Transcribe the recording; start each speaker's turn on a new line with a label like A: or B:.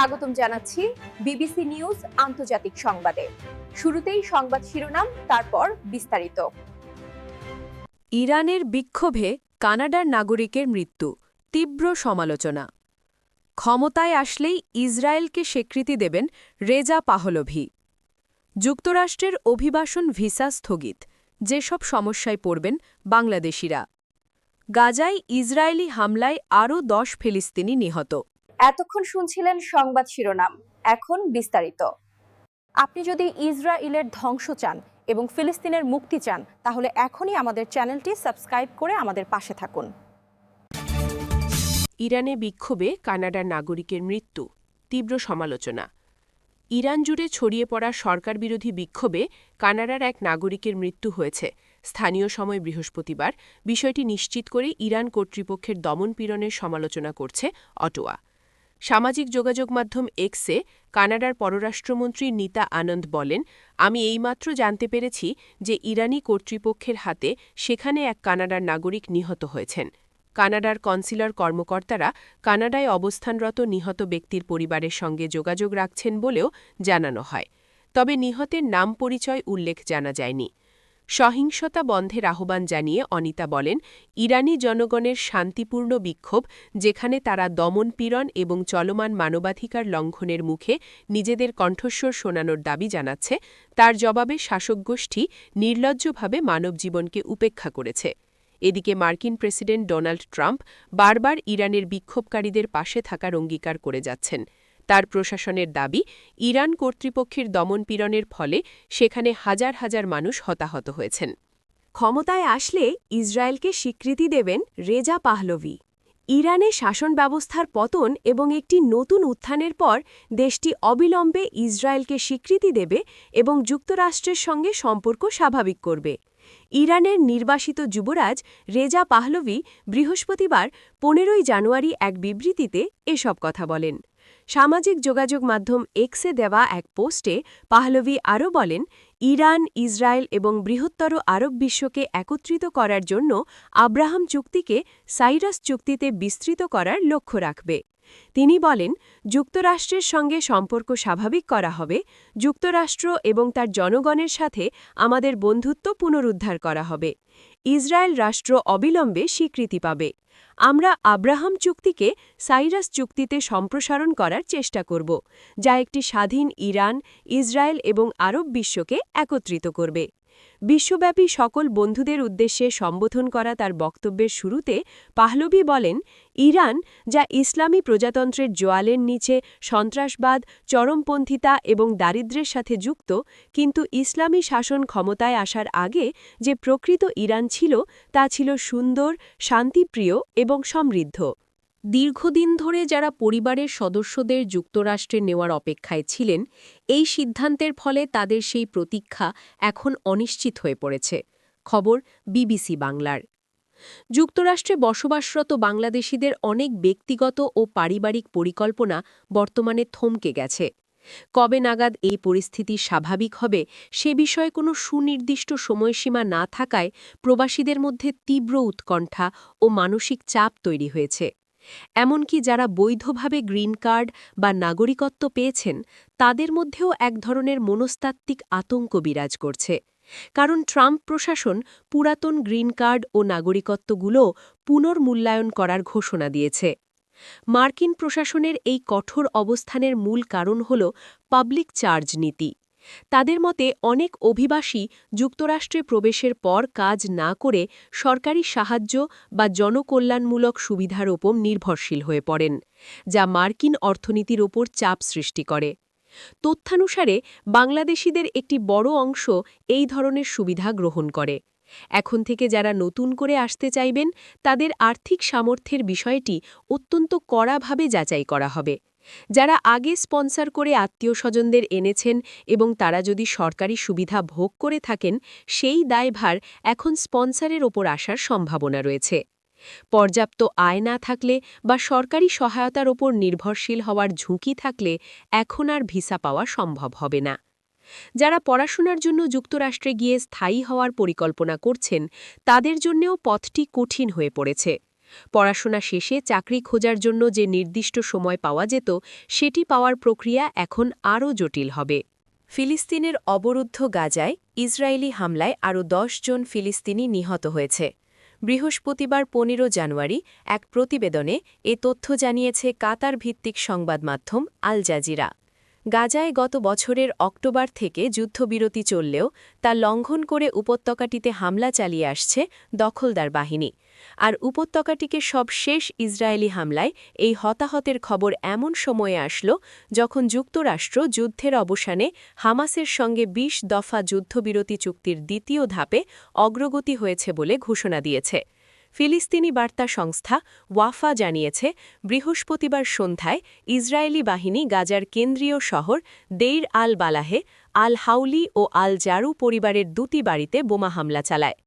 A: স্বাগতম জানাচ্ছি BBC news আন্তর্জাতিক সংবাদে। শুরুতেই সংবাদ শিরোনাম, তারপর বিস্তারিত।
B: ইরানের বিক্ষোভে কানাডার নাগরিকের মৃত্যু, তীব্র সমালোচনা। ক্ষমতায় আসলেই ইসরায়েলকে স্বীকৃতি দেবেন রেজা পাহলভি। যুক্তরাষ্ট্রের অভিবাসন ভিসা স্থগিত, যেসব সমস্যায় পড়বেন বাংলাদেশিরা। গাজায় ইসরায়েলি হামলায় আরও দশ ফিলিস্তিনি নিহত।
A: এতক্ষণ শুনছিলেন সংবাদ শিরোনাম। এখন বিস্তারিত। আপনি যদি ইসরায়েলের ধ্বংস চান এবং ফিলিস্তিনের মুক্তি চান, তাহলে এখনই আমাদের চ্যানেলটি সাবস্ক্রাইব করে আমাদের পাশে থাকুন।
B: ইরানে বিক্ষোভে কানাডার নাগরিকের মৃত্যু, তীব্র সমালোচনা। ইরান জুড়ে ছড়িয়ে পড়া সরকার বিরোধী বিক্ষোভে কানাডার এক নাগরিকের মৃত্যু হয়েছে। স্থানীয় সময় বৃহস্পতিবার বিষয়টি নিশ্চিত করে ইরান কর্তৃপক্ষের দমনপীড়নের সমালোচনা করছে অটোয়া। সামাজিক যোগাযোগ মাধ্যম এক্সে কানাডার পররাষ্ট্রমন্ত্রী নীতা আনন্দ বলেন, আমি এইমাত্র জানতে পেরেছি যে ইরানি কর্তৃপক্ষের হাতে সেখানে এক কানাডার নাগরিক নিহত হয়েছেন। কানাডার কনসিলার কর্মকর্তারা কানাডায় অবস্থানরত নিহত ব্যক্তির পরিবারের সঙ্গে যোগাযোগ রাখছেন বলেও জানানো হয়। তবে নিহতের নাম পরিচয় উল্লেখ জানা যায়নি। সহিংসতা বন্ধের আহ্বান জানিয়ে অনিতা বলেন, ইরানি জনগণের শান্তিপূর্ণ বিক্ষোভ, যেখানে তারা দমনপীড়ন এবং চলমান মানবাধিকার লঙ্ঘনের মুখে নিজেদের কণ্ঠস্বর শোনানোর দাবি জানাচ্ছে, তার জবাবে শাসকগোষ্ঠী নির্লজ্জভাবে মানবজীবনকে উপেক্ষা করেছে। এদিকে মার্কিন প্রেসিডেন্ট ডোনাল্ড ট্রাম্প বারবার ইরানের বিক্ষোভকারীদের পাশে থাকার অঙ্গীকার করে যাচ্ছেন। তার প্রশাসনের দাবি, ইরান কর্তৃপক্ষের দমনপীড়নের ফলে সেখানে হাজার হাজার মানুষ হতাহত হয়েছেন। ক্ষমতায় আসলে ইসরায়েলকে স্বীকৃতি দেবেন রেজা পাহলভি। ইরানে শাসন ব্যবস্থার পতন এবং একটি নতুন উত্থানের পর দেশটি অবিলম্বে ইসরায়েলকে স্বীকৃতি দেবে এবং যুক্তরাষ্ট্রের সঙ্গে সম্পর্ক স্বাভাবিক করবে। ইরানের নির্বাসিত যুবরাজ রেজা পাহলভি বৃহস্পতিবার পনেরোই জানুয়ারি এক বিবৃতিতে এসব কথা বলেন। সামাজিক যোগাযোগ মাধ্যম এক্সে দেওয়া এক পোস্টে পাহলভি আরও বলেন, ইরান, ইসরায়েল এবং বৃহত্তর আরব বিশ্বকে একত্রিত করার জন্য আব্রাহাম চুক্তিকে সাইরাস চুক্তিতে বিস্তৃত করার লক্ষ্য রাখবে। তিনি বলেন, যুক্তরাষ্ট্রের সঙ্গে সম্পর্ক স্বাভাবিক করা হবে, যুক্তরাষ্ট্র এবং তার জনগণের সাথে আমাদের বন্ধুত্ব পুনরুদ্ধার করা হবে। ইসরায়েল রাষ্ট্র অবিলম্বে স্বীকৃতি পাবে। আমরা আব্রাহাম চুক্তিকে সাইরাস চুক্তিতে সম্প্রসারণ করার চেষ্টা করব, যা একটি স্বাধীন ইরান, ইসরায়েল এবং আরব বিশ্বকে একত্রিত করবে। বিশ্বব্যাপী সকল বন্ধুদের উদ্দেশ্যে সম্বোধন করা তার বক্তব্যের শুরুতে পাহলবি বলেন, ইরান, যা ইসলামী প্রজাতন্ত্রের জোয়ালের নিচে সন্ত্রাসবাদ, চরমপন্থিতা এবং দারিদ্র্যের সাথে যুক্ত, কিন্তু ইসলামী শাসন ক্ষমতায় আসার আগে যে প্রকৃত ইরান ছিল, তা ছিল সুন্দর, শান্তিপ্রিয় এবং সমৃদ্ধ। দীর্ঘদিন ধরে যারা পরিবারের সদস্যদের যুক্তরাষ্ট্রে নেওয়ার অপেক্ষায় ছিলেন, এই সিদ্ধান্তের ফলে তাদের সেই প্রতীক্ষা এখন অনিশ্চিত হয়ে পড়েছে। খবর বিবিসি বাংলার। যুক্তরাষ্ট্রে বসবাসরত বাংলাদেশিদের অনেক ব্যক্তিগত ও পারিবারিক পরিকল্পনা বর্তমানে থমকে গেছে। কবে নাগাদ এই পরিস্থিতি স্বাভাবিক হবে সে বিষয়ে কোনো সুনির্দিষ্ট সময়সীমা না থাকায় প্রবাসীদের মধ্যে তীব্র উৎকণ্ঠা ও মানসিক চাপ তৈরি হয়েছে। এমনকি যারা বৈধভাবে গ্রিন কার্ড বা নাগরিকত্ব পেয়েছেন, তাদের মধ্যেও এক ধরনের মনস্তাত্ত্বিক আতঙ্ক বিরাজ করছে। কারণ ট্রাম্প প্রশাসন পুরাতন গ্রিন কার্ড ও নাগরিকত্বগুলো পুনর্মূল্যায়ন করার ঘোষণা দিয়েছে। মার্কিন প্রশাসনের এই কঠোর অবস্থানের মূল কারণ হল পাবলিক চার্জ নীতি। তাদের মতে অনেক অভিবাসী যুক্তরাষ্ট্রে প্রবেশের পর কাজ না করে সরকারি সাহায্য বা জনকল্যাণমূলক সুবিধার ওপর নির্ভরশীল হয়ে পড়েন, যা মার্কিন অর্থনীতির ওপর চাপ সৃষ্টি করে। তথ্যানুসারে, বাংলাদেশিদের একটি বড় অংশ এই ধরনের সুবিধা গ্রহণ করে। এখন থেকে যারা নতুন করে আসতে চাইবেন, তাদের আর্থিক সামর্থ্যের বিষয়টি অত্যন্ত কড়াভাবে যাচাই করা হবে। যারা আগে স্পন্সর করে আত্মীয় স্বজনদের এনেছেন এবং তারা যদি সরকারি সুবিধা ভোগ করে থাকেন, সেই দায়ভার এখন স্পন্সরের ওপর আসার সম্ভাবনা রয়েছে। পর্যাপ্ত আয় না থাকলে বা সরকারি সহায়তার ওপর নির্ভরশীল হওয়ার ঝুঁকি থাকলে এখন আর ভিসা পাওয়া সম্ভব হবে না। যারা পড়াশোনার জন্য যুক্তরাষ্ট্রে গিয়ে স্থায়ী হওয়ার পরিকল্পনা করছেন, তাদের জন্যেও পথটি কঠিন হয়ে পড়েছে। পড়াশোনা শেষে চাকরি খোঁজার জন্য যে নির্দিষ্ট সময় পাওয়া যেত, সেটি পাওয়ার প্রক্রিয়া এখন আরও জটিল হবে। ফিলিস্তিনের অবরুদ্ধ গাজায় ইসরায়েলি হামলায় আরও জন ফিলিস্তিনি নিহত হয়েছে। বৃহস্পতিবার পনেরো জানুয়ারি এক প্রতিবেদনে এ তথ্য জানিয়েছে কাতার ভিত্তিক সংবাদ মাধ্যম আল জাজিরা। গাজায় গত বছরের অক্টোবর থেকে যুদ্ধবিরতি চললেও তা লঙ্ঘন করে উপত্যকাটিতে হামলা চালিয়ে আসছে দখলদার বাহিনী। আর উপত্যকাটিকে সব শেষ ইসরায়েলি হামলায় এই হতাহতের খবর এমন সময়ে আসল যখন যুক্তরাষ্ট্র যুদ্ধের অবসানে হামাসের সঙ্গে ২০ দফা যুদ্ধবিরতি চুক্তির দ্বিতীয় ধাপে অগ্রগতি হয়েছে বলে ঘোষণা দিয়েছে। ফিলিস্তিনি বার্তা সংস্থা ওয়াফা জানিয়েছে, বৃহস্পতিবার সন্ধ্যায় ইসরায়েলি বাহিনী গাজার কেন্দ্রীয় শহর দেইর আল বালাহে, আল হাউলি ও আল জারু পরিবারের দুটি বাড়িতে বোমা হামলা চালায়।